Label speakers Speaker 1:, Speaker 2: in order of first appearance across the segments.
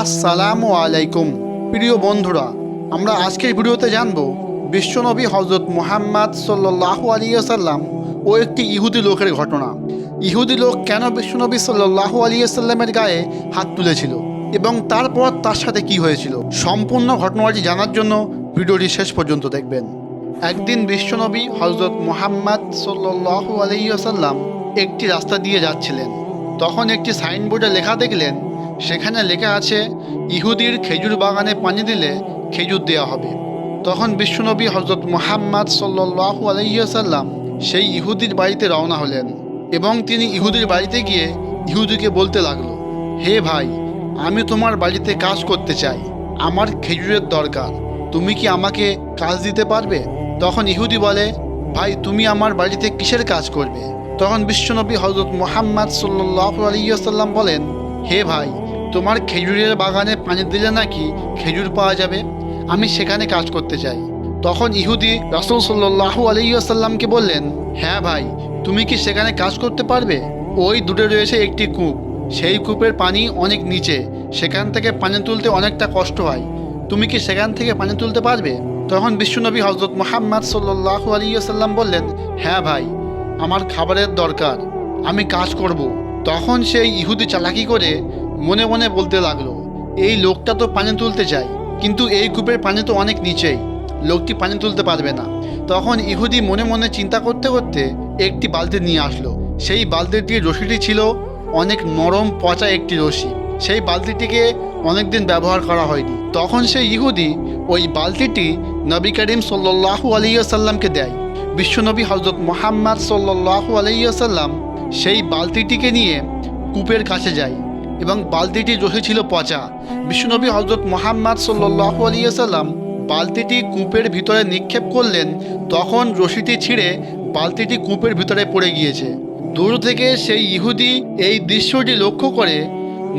Speaker 1: আসসালামু আলাইকুম। প্রিয় বন্ধুরা, আমরা আজকের ভিডিওতে জানব, বিশ্বনবী হজরত মুহাম্মদ সাল্লাহু আলিয়াল্লাম ও একটি ইহুদি লোকের ঘটনা। ইহুদি লোক কেন বিশ্বনবী সাল্লাহু আলিয়াল্লামের গায়ে হাত তুলেছিল এবং তারপর তার সাথে কি হয়েছিল? সম্পূর্ণ ঘটনাটি জানার জন্য ভিডিওটি শেষ পর্যন্ত দেখবেন। একদিন বিশ্বনবী হজরত মুহাম্মদ সাল্লাহু আলাইসাল্লাম একটি রাস্তা দিয়ে যাচ্ছিলেন। তখন একটি সাইনবোর্ডে লেখা দেখলেন সেখানে লেখা আছে, ইহুদির খেজুর বাগানে পানি দিলে খেজুর দেওয়া হবে। তখন বিশ্বনবী হজরত মুহাম্মদ সাল্লাহু আলাইসাল্লাম সেই ইহুদির বাড়িতে রওনা হলেন এবং তিনি ইহুদির বাড়িতে গিয়ে ইহুদিকে বলতে লাগল, হে ভাই, আমি তোমার বাড়িতে কাজ করতে চাই। আমার খেজুরের দরকার। তুমি কি আমাকে কাজ দিতে পারবে? তখন ইহুদি বলে, ভাই, তুমি আমার বাড়িতে কিসের কাজ করবে? তখন বিশ্বনবী হজরত মোহাম্মদ সাল্লাহ আলিয়াল্লাম বলেন, হে ভাই তোমার খেজুরের বাগানে পানি দিলে নাকি খেজুর পাওয়া যাবে? আমি সেখানে কাজ করতে চাই। তখন ইহুদি রাসুল সাল্লাহ আলিয়াল্লামকে বললেন হ্যাঁ ভাই, তুমি কি সেখানে কাজ করতে পারবে? ওই দূরে রয়েছে একটি কূপ। সেই কূপের পানি অনেক নিচে। সেখান থেকে পানি তুলতে অনেকটা কষ্ট হয়। তুমি কি সেখান থেকে পানি তুলতে পারবে? তখন বিশ্বনবী হজরত মোহাম্মদ সাল্লাহ আলিয়াল্লাম বললেন হ্যাঁ ভাই, আমার খাবারের দরকার। আমি কাজ করব। তখন সেই ইহুদি চালাকি করে মনে মনে বলতে লাগল, এই লোকটা তো পানি তুলতে চায়, কিন্তু এই কূপের পানি তো অনেক নিচেই, লোকটি পানি তুলতে পারবে না। তখন ইহুদি মনে মনে চিন্তা করতে করতে একটি বালতি নিয়ে আসলো। সেই বালতিটির রশিটি ছিল অনেক নরম পচা একটি রশি। সেই বালতিটিকে অনেকদিন ব্যবহার করা হয়নি। তখন সেই ইহুদি ওই বালতিটি নবী করিম সাল্লাহু আলাইসাল্লামকে দেয়। বিশ্বনবী হজরত মোহাম্মদ সাল্লাহু আলাইসাল্লাম সেই বালতিটিকে নিয়ে কূপের কাছে যায়। এবং বালতিটি রশি ছিল পচা। বিশ্বনবী হজরত মোহাম্মদ সাল্লাহু আলিয়াল্লাম বালতিটি কূপের ভিতরে নিক্ষেপ করলেন, তখন রশিটি ছিঁড়ে বালতিটি কূপের ভিতরে পড়ে গিয়েছে। দূর থেকে সেই ইহুদি এই দৃশ্যটি লক্ষ্য করে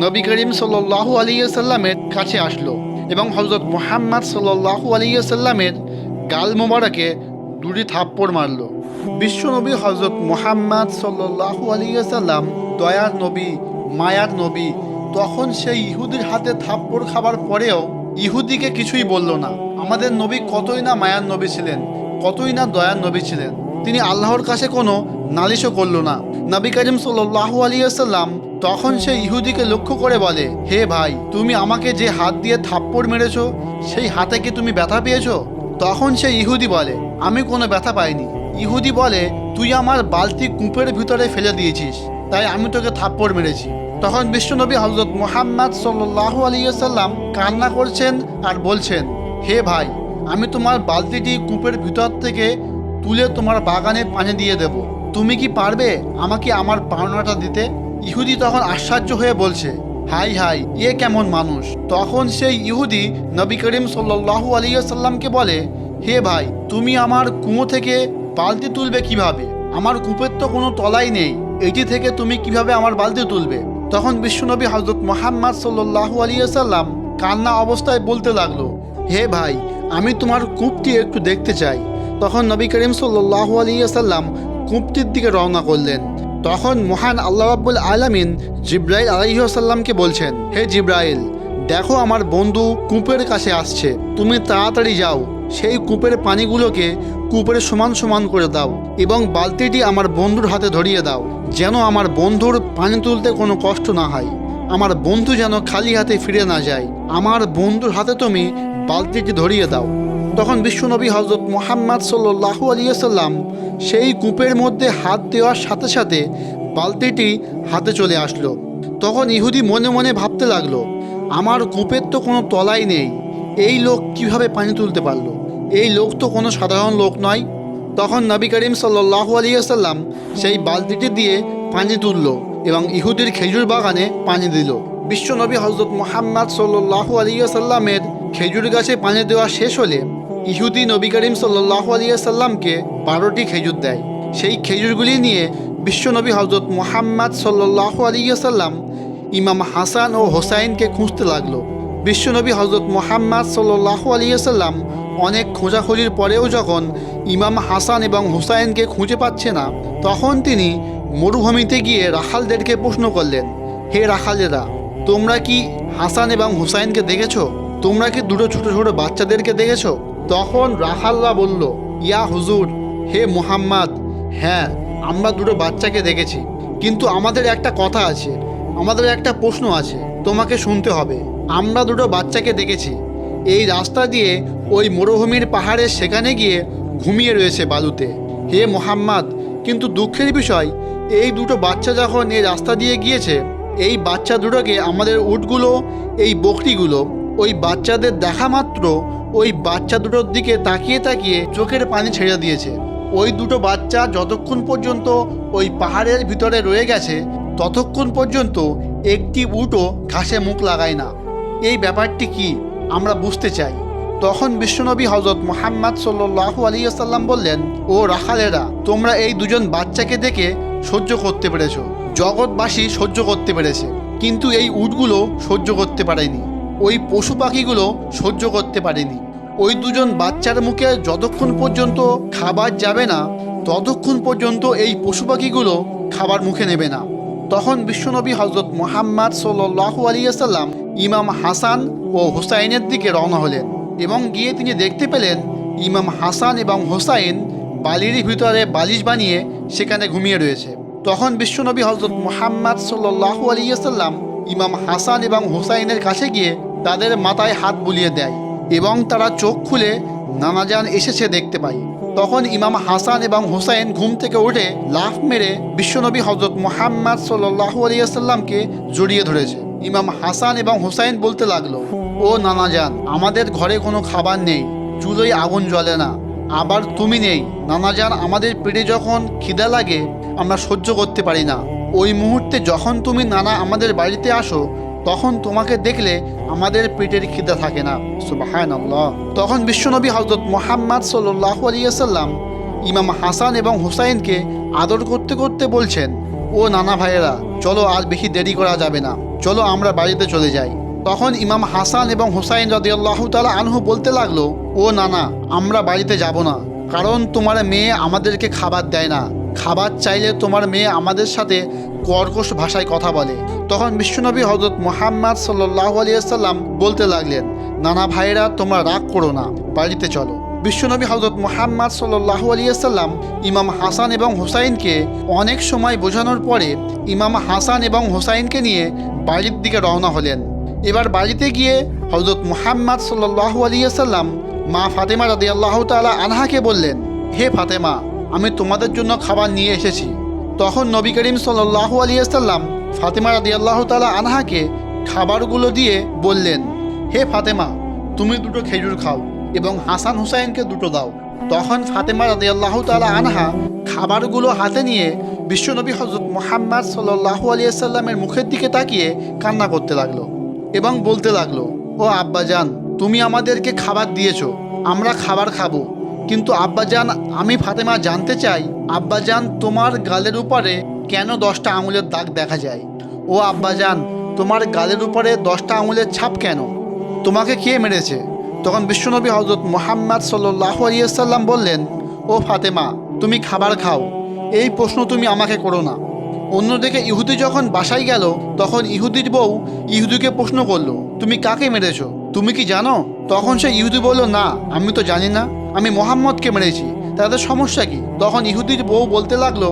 Speaker 1: নবী করিম সাল্লাহু আলিয়াল্লামের কাছে আসলো এবং হজরত মোহাম্মদ সাল্লাহু আলিয়াল্লামের গাল মোবারকে দুটি থাপ্পড় মারল। বিশ্বনবী হজরত মোহাম্মদ সাল্লাহু আলিয়াল্লাম দয়ার নবী মায়ার নবী। তখন সেই ইহুদির হাতে থাপ্পড় খাবার পরেও ইহুদিকে কিছুই বলল না। আমাদের নবী কতই না মায়ার নবী ছিলেন, কতই না দয়ার নবী ছিলেন। তিনি আল্লাহর কাছে কোনো নালিশও করল না। নবী করিম সাল্লাহু আলিয়াল্লাম তখন সে ইহুদিকে লক্ষ্য করে বলে, হে ভাই, তুমি আমাকে যে হাত দিয়ে থাপ্পড় মেরেছ, সেই হাতে কি তুমি ব্যথা পেয়েছ? তখন সে ইহুদি বলে, আমি কোনো ব্যথা পাইনি। ইহুদি বলে, তুই আমার বালতি কূপের ভিতরে ফেলে দিয়েছিস, তাই আমি তোকে থাপ্পড় মেরেছি। তখন বিশ্বনবী হজরত মোহাম্মদ সাল্লাহ আলিয়াল্লাম কান্না করছেন আর বলছেন, হে ভাই, আমি তোমার বালতিটি কূপের ভিতর থেকে তুলে তোমার বাগানে পানি দিয়ে দেব। তুমি কি পারবে আমাকে আমার পাওনাটা দিতে? ইহুদি তখন আশ্চর্য হয়ে বলছে, হাই হাই, এ কেমন মানুষ? তখন সেই ইহুদি নবী করিম সাল্লাহু আলিয়াল্লামকে বলে, হে ভাই, তুমি আমার কুয়ো থেকে বালতি তুলবে কীভাবে? আমার কূপের তো কোনো তলাই নেই। এটি থেকে তুমি কীভাবে আমার বালতি তুলবে? তখন বিশ্বনবী হজরত মোহাম্মদ সাল্লাহু আলিয়াল্লাম কান্না অবস্থায় বলতে লাগল, হে ভাই, আমি তোমার কূপটি একটু দেখতে চাই। তখন নবী করিম সাল্লাহু আলিয়াল্লাম কূপটির দিকে রওনা করলেন। তখন মহান আল্লাহ রাব্বুল আলামিন জিব্রাইল আলাইসাল্লামকে বলছেন, হে জিব্রাইল, দেখো আমার বন্ধু কূপের কাছে আসছে, তুমি তাড়াতাড়ি যাও। সেই কূপের পানিগুলোকে কূপের সমান সমান করে দাও এবং বালতিটি আমার বন্ধুর হাতে ধরিয়ে দাও, যেন আমার বন্ধুর পানি তুলতে কোনো কষ্ট না হয়। আমার বন্ধু যেন খালি হাতে ফিরে না যায়। আমার বন্ধুর হাতে তুমি বালতিটি ধরিয়ে দাও। তখন বিশ্বনবী হজরত মোহাম্মদ সাল্লাহু আলিয়াল্লাম সেই কূপের মধ্যে হাত দেওয়ার সাথে সাথে বালতিটি হাতে চলে আসলো। তখন ইহুদি মনে মনে ভাবতে লাগল, আমার কূপের তো কোনো তলাই নেই, এই লোক কীভাবে পানি তুলতে পারল? এই লোক তো কোনো সাধারণ লোক নয়। তখন নবী করিম সাল্লাহু আলিয়াল্লাম সেই বালতিটি দিয়ে পানি তুলল এবং ইহুদির খেজুর বাগানে পানি দিল। বিশ্বনবী হজরত মোহাম্মদ সাল্লাহু আলিয়াল্লামের খেজুর গাছে পানি দেওয়া শেষ হলে ইহুদি নবী করিম সাল্লাহু আলিয়াল্লামকে বারোটি খেজুর দেয়। সেই খেজুরগুলি নিয়ে বিশ্বনবী হজরত মোহাম্মদ সাল্লাহু আলিয়াল্লাম ইমাম হাসান ও হোসাইনকে খুঁজতে লাগল। বিশ্বনবী হজরত মোহাম্মদ সাল্লাহু আলিয়াল্লাম অনেক খোঁজাখুঁজির পরেও যখন ইমাম হাসান এবং হুসাইনকে খুঁজে পাচ্ছে না, তখন তিনি মরুভূমিতে গিয়ে রাখালদেরকে প্রশ্ন করলেন, হে রাখালেরা, তোমরা কি হাসান এবং হুসাইনকে দেখেছ? তোমরা কি দুটো ছোট ছোট বাচ্চাদেরকে দেখেছ? তখন রাখাল্লা বলল, ইয়া হুজুর, হে মুহাম্মদ হ্যাঁ আমরা দুটো বাচ্চাকে দেখেছি, কিন্তু আমাদের একটা কথা আছে আমাদের একটা প্রশ্ন আছে, তোমাকে শুনতে হবে। আমরা দুটো বাচ্চাকে দেখেছি। এই রাস্তা দিয়ে ওই মরুভূমির পাহাড়ে সেখানে গিয়ে ঘুমিয়ে রয়েছে বালুতে। হে মোহাম্মদ, কিন্তু দুঃখের বিষয়, এই দুটো বাচ্চা যখন এই রাস্তা দিয়ে গিয়েছে, এই বাচ্চা দুটোকে আমাদের উটগুলো, এই বকরিগুলো, ওই বাচ্চাদের দেখা মাত্র ওই বাচ্চা দুটোর দিকে তাকিয়ে তাকিয়ে চোখের পানি ছেড়ে দিয়েছে। ওই দুটো বাচ্চা যতক্ষণ পর্যন্ত ওই পাহাড়ের ভিতরে রয়ে গেছে ততক্ষণ পর্যন্ত একটি উটও ঘাসে মুখ লাগায় না। এই ব্যাপারটি কি আমরা বুঝতে চাই। তখন বিশ্বনবী হজরত মোহাম্মদ সাল্লাহ আলিয়াল্লাম বললেন, ও রাখালেরা, তোমরা এই দুজন বাচ্চাকে দেখে সহ্য করতে পেরেছ। জগৎবাসী সহ্য করতে পেরেছে, কিন্তু এই উটগুলো সহ্য করতে পারেনি। ওই পশু পাখিগুলো সহ্য করতে পারেনি। ওই দুজন বাচ্চার মুখে যতক্ষণ পর্যন্ত খাবার যাবে না, ততক্ষণ পর্যন্ত এই পশু পাখিগুলো খাবার মুখে নেবে না। তখন বিশ্বনবী হজরত মোহাম্মদ সাল্লাহ আলিয়াল্লাম ইমাম হাসান ও হুসাইনের দিকে রওনা হলেন এবং গিয়ে তিনি দেখতে পেলেন ইমাম হাসান এবং হোসাইন বালির ভিতরে বালিশ বানিয়ে সেখানে ঘুমিয়ে রয়েছে। তখন বিশ্বনবী হজরত মোহাম্মদ সাল্লাহ আলিয়াল্লাম ইমাম হাসান এবং হোসাইনের কাছে গিয়ে তাদের মাথায় হাত বুলিয়ে দেয় এবং তারা চোখ খুলে নানাজান এসেছে দেখতে পাই তখন ইমাম হাসান এবং হুসাইন ঘুম থেকে উঠে লাফ মেরে বিশ্বনবী হজরত মোহাম্মদ সাল্লাহ আলিয়াল্লামকে জড়িয়ে ধরেছে। ইমাম হাসান এবং হুসাইন বলতে লাগল, ও নানাজান আমাদের ঘরে কোনো খাবার নেই, চুলোয় আগুন জ্বলে না, আবার তুমি নেই। নানাজান আমাদের পেটে যখন খিদা লাগে, আমরা সহ্য করতে পারি না। ওই মুহূর্তে যখন তুমি নানা আমাদের বাড়িতে আসো তখন তোমাকে দেখলে আমাদের পেটের খিদা থাকে না। সুবাহান তখন বিশ্বনবী হজরত মোহাম্মদ সাল্লাহ আলিয়াল্লাম ইমাম হাসান এবং হুসাইনকে আদর করতে করতে বলছেন, ও নানা ভাইয়েরা, চলো আর বেশি দেরি করা যাবে না। চলো আমরা বাড়িতে চলে যাই। তখন ইমাম হাসান এবং হুসাইন রদিয়াল্লাহ তালা আনহু বলতে লাগল, ও নানা, আমরা বাড়িতে যাব না, কারণ তোমার মেয়ে আমাদেরকে খাবার দেয় না। খাবার চাইলে তোমার মেয়ে আমাদের সাথে কর্কশ ভাষায় কথা বলে। তখন বিশ্বনবী হজরত মোহাম্মদ সাল্লাহ আলিয়াল্লাম বলতে লাগলেন, নানা ভাইয়েরা, তোমরা রাগ করো না, বাড়িতে চলো। বিশ্বনবী হজরত মোহাম্মদ সাল্লাহ আলিয়াল্লাম ইমাম হাসান এবং হুসাইনকে অনেক সময় বোঝানোর পরে ইমাম হাসান এবং হুসাইনকে নিয়ে বাড়ির দিকে রওনা হলেন। এবার বাড়িতে গিয়ে হজরত মুহাম্মদ সাল্লাহ আলিয়াল্লাম মা ফাতেমা রাদি আল্লাহ তালা আনহাকে বললেন, হে ফাতেমা, আমি তোমাদের জন্য খাবার নিয়ে এসেছি। তখন নবী করিম সাল্লাহ আলিয়াল্লাম ফাতেমা রাদি আল্লাহ তালা আনহাকে খাবারগুলো দিয়ে বললেন, হে ফাতেমা, তুমি দুটো খেজুর খাও এবং হাসান হুসাইনকে দুটো দাও। তখন ফাতেমা রাদি আল্লাহ তালা আনহা খাবারগুলো হাতে নিয়ে বিশ্বনবী হজরত মোহাম্মদ সাল্লাহ আলিয়াল্লামের মুখের দিকে তাকিয়ে কান্না করতে লাগল এবং বলতে লাগল, ও আব্বাজান, তুমি আমাদেরকে খাবার দিয়েছ, আমরা খাবার খাব। কিন্তু আব্বাজান, আমি ফাতেমা জানতে চাই, আব্বাজান তোমার গালের উপরে কেন দশটা আঙুলের দাগ দেখা যায়? ও আব্বাজান, তোমার গালের উপরে দশটা আঙুলের ছাপ কেন? তোমাকে কে মেরেছে? তখন বিশ্বনবী হজরত মোহাম্মদ সাল্লাহ আলিয়াল্লাম বললেন, ও ফাতেমা, তুমি খাবার খাও। এই প্রশ্ন তুমি আমাকে করো না। অন্যদিকে ইহুদি যখন বাসায় গেল, তখন ইহুদির বউ ইহুদিকে প্রশ্ন করল, তুমি কাকে মেরেছো? তুমি কি জানো? তখন সে ইহুদি বলল, না, আমি তো জানি না। আমি মোহাম্মদকে মেরেছি। তাদের সমস্যা কি? তখন ইহুদির বউ বলতে লাগল,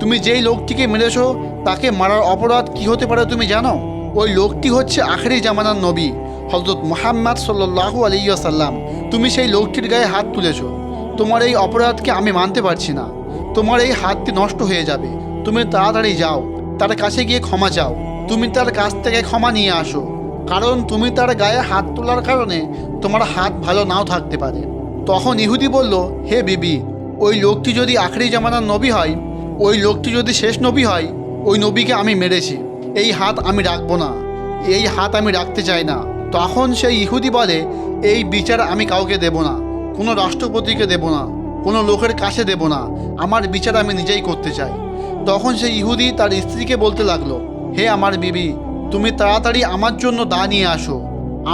Speaker 1: তুমি যেই লোকটিকে মেরেছো, তাকে মারার অপরাধ কি হতে পারে তুমি জানো? ওই লোকটি হচ্ছে আখেরি জামানার নবী হজরত মোহাম্মদ সাল্লাহ আলিয়াসাল্লাম তুমি সেই লোকটির গায়ে হাত তুলেছো। তোমার এই অপরাধকে আমি মানতে পারছি না। তোমার এই হাতটি নষ্ট হয়ে যাবে। তুমি তাড়াতাড়ি যাও। তার কাছে গিয়ে ক্ষমা চাও। তুমি তার কাছ থেকে ক্ষমা নিয়ে আসো। কারণ তুমি তার গায়ে হাত তোলার কারণে তোমার হাত ভালো নাও থাকতে পারে। তখন ইহুদি বলল, হে বিবি, ওই লোকটি যদি আখরি জামানার নবী হয়, ওই লোকটি যদি শেষ নবী হয়, ওই নবীকে আমি মেরেছি। এই হাত আমি রাখব না, এই হাত আমি রাখতে চাই না। তখন সেই ইহুদি বলে, এই বিচার আমি কাউকে দেব না, কোনো রাষ্ট্রপতিকে দেব না, কোনো লোকের কাছে দেব না, আমার বিচার আমি নিজেই করতে চাই। তখন সেই ইহুদি তার স্ত্রীকে বলতে লাগল, হে আমার বিবি, তুমি তাড়াতাড়ি আমার জন্য দা নিয়ে আসো,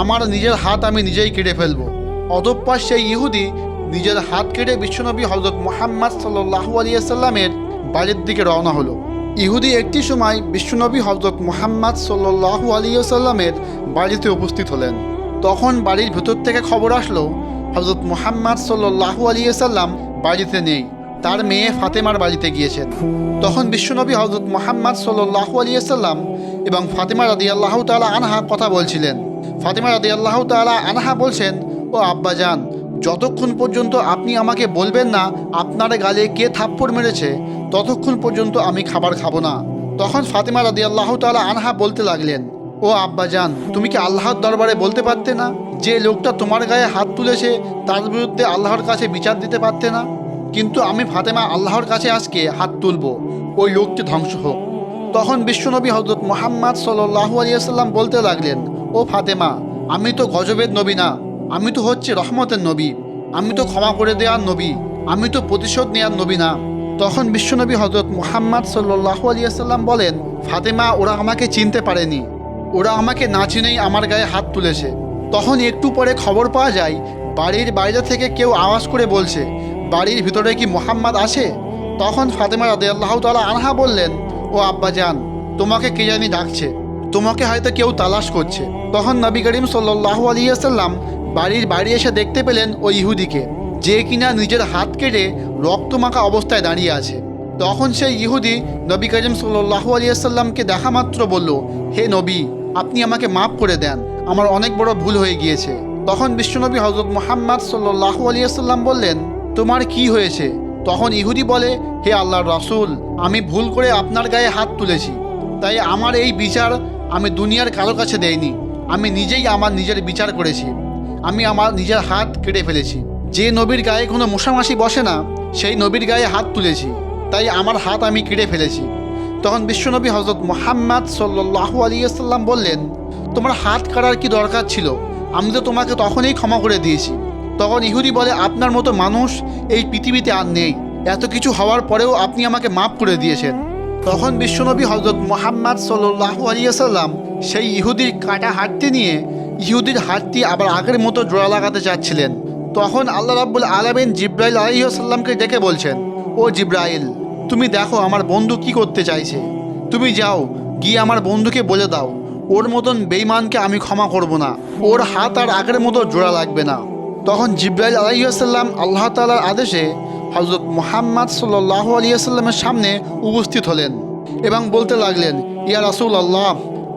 Speaker 1: আমার নিজের হাত আমি নিজেই কেটে ফেলব। অতঃপর সেই ইহুদি নিজের হাত কেটে বিশ্বনবী হজরত মোহাম্মদ সাল্লাহু আলিয়াল্লামের বাড়ির দিকে রওনা হলো। ইহুদি একটি সময় বিশ্বনবী হজরত মুহাম্মদ সাল্লু আলিয়াল্লামের বাড়িতে উপস্থিত হলেন। তখন বাড়ির ভেতর থেকে খবর আসলো হজরত মুহাম্মদ সাল্লু আলিয়াল্লাম বাড়িতে নেই, তার মেয়ে ফাতেমার বাড়িতে গিয়েছেন। তখন বিশ্বনবী হজরত মোহাম্মদ সাল্লাহ আলিয়াল্লাম এবং ফাতেমা রাদি আল্লাহ তালা আনহা কথা বলছিলেন। ফাতেমা রাদি আল্লাহ তালা আনহা বলছেন ও আব্বাজান, যতক্ষণ পর্যন্ত আপনি আমাকে বলবেন না আপনার গালে কে থাপ্পড় মেরেছে, ততক্ষণ পর্যন্ত আমি খাবার খাব না। তখন ফাতেমা রাদি আল্লাহ তালা আনহা বলতে লাগলেন, ও আব্বাজান, তুমি কি আল্লাহর দরবারে বলতে পারতে না যে লোকটা তোমার গায়ে হাত তুলেছে তার বিরুদ্ধে আল্লাহর কাছে বিচার দিতে পারতে না? কিন্তু আমি ফাতেমা আল্লাহর কাছে আজকে হাত তুলব, ওই লোকটি ধ্বংস হোক। তখন বিশ্বনবী হজরত মোহাম্মদ সাল্লাহ আলিয়াল্লাম বলতে লাগলেন, ও ফাতেমা, আমি তো গজবের নবী না। আমি তো হচ্ছে রহমতের নবী। আমি তো ক্ষমা করে দেওয়ার নবী। আমি তো প্রতিশোধ নেওয়ার নবী না। তখন বিশ্বনবী হজরত মোহাম্মদ সাল্লাহ আলিয়াল্লাম বলেন, ফাতেমা, ওরা আমাকে চিনতে পারেনি। ওরা আমাকে না চিনেই আমার গায়ে হাত তুলেছে। তখন একটু পরে খবর পাওয়া যায়, বাড়ির বাইরে থেকে কেউ আওয়াজ করে বলছে, বাড়ির ভিতরে কি মোহাম্মদ আছে? তখন ফাতেমা রাদে আল্লাহ তালা আনহা বললেন, ও আব্বাজান তোমাকে কে জানি ডাকছে। তোমাকে হয়তো কেউ তালাশ করছে। তখন নবী করিম সাল্লাহ আলিয়াল্লাম বাড়ির বাড়ি এসে দেখতে পেলেন ওই ইহুদিকে, যে কিনা নিজের হাত কেটে রক্তমাখা অবস্থায় দাঁড়িয়ে আছে। তখন সেই ইহুদি নবী করিম সাল্লাহ আলিয়াল্লামকে দেখা মাত্র বলল, হে নবী, আপনি আমাকে মাফ করে দেন, আমার অনেক বড় ভুল হয়ে গিয়েছে। তখন বিশ্বনবী হজরত মোহাম্মদ সাল্লাহ আলিয়াল্লাম বললেন, তোমার কি হয়েছে? তখন ইহুদি বলে, হে আল্লাহর রাসূল, আমি ভুল করে আপনার গায়ে হাত তুলেছি। তাই আমার এই বিচার আমি দুনিয়ার কারও কাছে দেইনি। আমি নিজেই আমার নিজের বিচার করেছি। আমি আমার নিজের হাত কেটে ফেলেছি। যে নবীর গায়ে কোনো মশামাসি বসে না, সেই নবীর গায়ে হাত তুলেছি। তাই আমার হাত আমি কেটে ফেলেছি। তখন বিশ্বনবী হজরত মোহাম্মদ সাল্লাহ আলিয়াল্লাম বললেন, তোমার হাত কাটার কি দরকার ছিল? আমি তো তোমাকে তখনই ক্ষমা করে দিয়েছি। তখন ইহুদি বলে, আপনার মতো মানুষ এই পৃথিবীতে আর নেই। এত কিছু হওয়ার পরেও আপনি আমাকে মাফ করে দিয়েছেন। তখন বিশ্বনবী হজরত মোহাম্মদ সাল্লাহ আলিয়াল্লাম সেই ইহুদির কাটা হাতটি নিয়ে ইহুদির হাতটি আবার আগের মতো জোড়া লাগাতে চাচ্ছিলেন। তখন আল্লাহ রাব্বুল আলমিন জিব্রাইল আলহিহাসাল্লামকে ডেকে বলছেন, ও জিব্রাইল, তুমি দেখো আমার বন্ধু কি করতে চাইছে। তুমি যাও, গিয়ে আমার বন্ধুকে বলে দাও। ওর মতন বেইমানকে আমি ক্ষমা করব না। ওর হাত আর আগের মতো জোড়া লাগবে না। তখন জিব্রাইল আলাইসাল্লাম আল্লাহ তালার আদেশে হজরত মোহাম্মদ সাল্লাহ আলিয়াল্লামের সামনে উপস্থিত হলেন এবং বলতে লাগলেন, ইয়া রাসুল আল্লাহ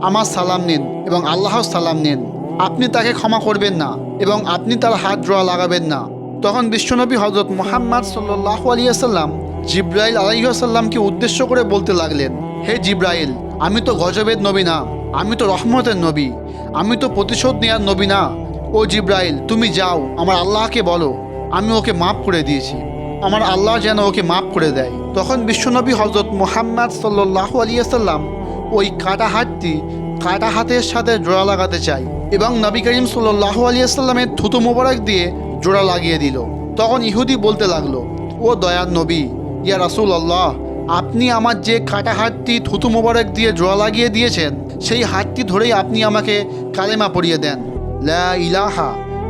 Speaker 1: আমার সালাম নিন এবং আল্লাহর সালাম নিন। আপনি তাকে ক্ষমা করবেন না এবং আপনি তার হাত জোড়া লাগাবেন না। তখন বিশ্বনবী হজরত মোহাম্মদ সাল্লাহ আলিয়াল্লাম জিব্রাইল আলাইসাল্লামকে উদ্দেশ্য করে বলতে লাগলেন, হে জিব্রাইল, আমি তো গজবের নবী না, আমি তো রহমতের নবী, আমি তো প্রতিশোধ নেওয়ার নবী না। ও জিব্রাইল, তুমি যাও, আমার আল্লাহকে বলো, আমি ওকে মাফ করে দিয়েছি, আমার আল্লাহ যেন ওকে মাফ করে দেয়। তখন বিশ্বনবী হজরত মোহাম্মদ সাল্লাহ আলিয়াল্লাম ওই কাটা হাতটি কাটা হাতের সাথে জোড়া লাগাতে চাই এবং নবী করিম সাল্লাহ আলিয়াল্লামের থুতু মোবারক দিয়ে জোড়া লাগিয়ে দিল। তখন ইহুদি বলতে লাগল, ও দয়ার নবী, ইয়া রাসুল আল্লাহ আপনি আমার যে কাটা হাতটি থুতু মোবারক দিয়ে জোড়া লাগিয়ে দিয়েছেন, সেই হাতটি ধরেই আপনি আমাকে কালেমা পড়িয়ে দেন। লা ইলাহা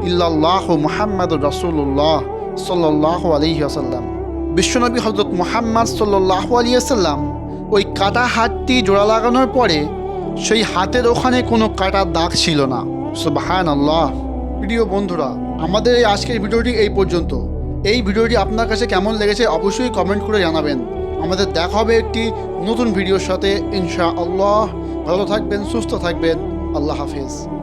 Speaker 1: ইল্লাল্লাহ মুহাম্মদ রসুল্লাহ সাল্লাহ আলহি বিশ্বনবী হজরত মোহাম্মদ সাল্লাহ আলী আসাল্লাম ওই কাটা হাতটি জোড়া লাগানোর পরে সেই হাতের ওখানে কোনো কাটার দাগ ছিল না। সুবাহান আল্লাহ প্রিয় বন্ধুরা, আমাদের এই আজকের ভিডিওটি এই পর্যন্ত। এই ভিডিওটি আপনার কাছে কেমন লেগেছে অবশ্যই কমেন্ট করে জানাবেন। আমাদের দেখা হবে একটি নতুন ভিডিওর সাথে। ইনশা আল্লাহ ভালো থাকবেন, সুস্থ থাকবেন। আল্লাহ হাফিজ।